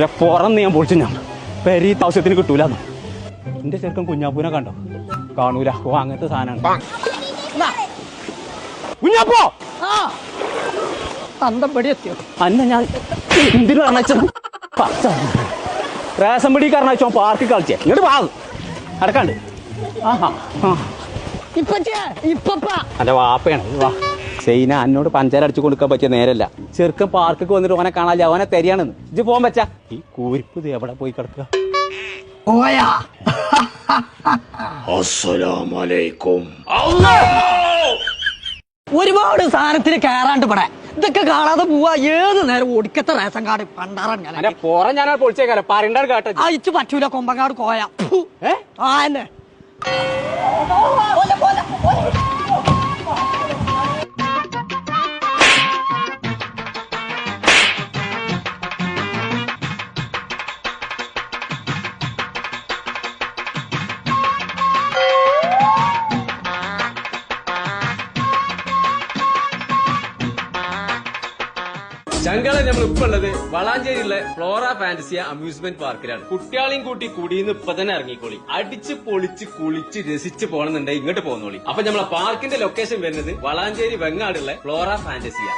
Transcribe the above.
പിന്നെ പുറന്ന് ഞാൻ പൊളിച്ചു ഞാൻ പെരീ ആവശ്യത്തിന് കിട്ടൂല എന്റെ ചെറുക്കൻ കുഞ്ഞാപ്പൂനെ കണ്ടോ? കാണൂല. ഓ അങ്ങനത്തെ സാധനമാണ്. കുഞ്ഞാപ്പോ? ആ. അന്തം പടി എത്തിയോ? അന്ന ഞാൻ എന്തിനു പറഞ്ഞ റേഷൻ പിടി കാരണോ പാർക്കിൽ കളിച്ചേ. ഇങ്ങോട്ട് വാ അടക്കാണ്ട് ആഹാ. ആ. ഇപ്പച്ചേ ഇപ്പപ്പ. അല്ല വാപ്പയാണ്. ഇത് വാ. സൈന എന്നോട് പഞ്ചാര അടിച്ചു കൊടുക്കാൻ പറ്റിയ നേരല്ല. ചെറുക്കൻ പാർക്കൊക്കെ വന്നിട്ട് ഓനെ കാണാല്ല? ഓനെ തെരിയാണെന്ന് ഇജ്ജ് പോകാൻ പറ്റാ. ഈ കൂരിപ്പ് ഇത് എവിടെ പോയി കിടക്കുക? പോയാ. ഒരുപാട് സാധനത്തിന് കയറാണ്ട് ഇവിടെ. ഇതൊക്കെ കാണാതെ പോവാ. ഏത് നേരം ഒടുക്കത്തെ റേഷൻ കാർഡ് പണ്ടാറാൻ ഞാൻ. അന്റെ പുറം ഞാൻ പൊളിച്ചേക്കാരം പറയണ്ടാണ് കേട്ട. അയച്ചു പറ്റൂല. കൊമ്പങ്ങാട് കോയ? ആ എന്നെ. ചങ്കള നമ്മൾ ഇപ്പൊ ഉള്ളത് വളാഞ്ചേരിയിലെ ഫ്ലോറ ഫാന്റസിയ അമ്യൂസ്മെന്റ് പാർക്കിലാണ്. കുട്ടികളെയും കൂട്ടി കുടിയിന്ന് ഇപ്പൊ തന്നെ ഇറങ്ങിക്കോളി. അടിച്ച് പൊളിച്ച് കുളിച്ച് രസിച്ച് പോകണമെന്നുണ്ടെങ്കിൽ ഇങ്ങോട്ട് പോകുന്നോളി. അപ്പൊ നമ്മളെ പാർക്കിന്റെ ലൊക്കേഷൻ വരുന്നത് വളാഞ്ചേരി വെങ്ങാടുള്ള ഫ്ലോറ ഫാന്റസിയ.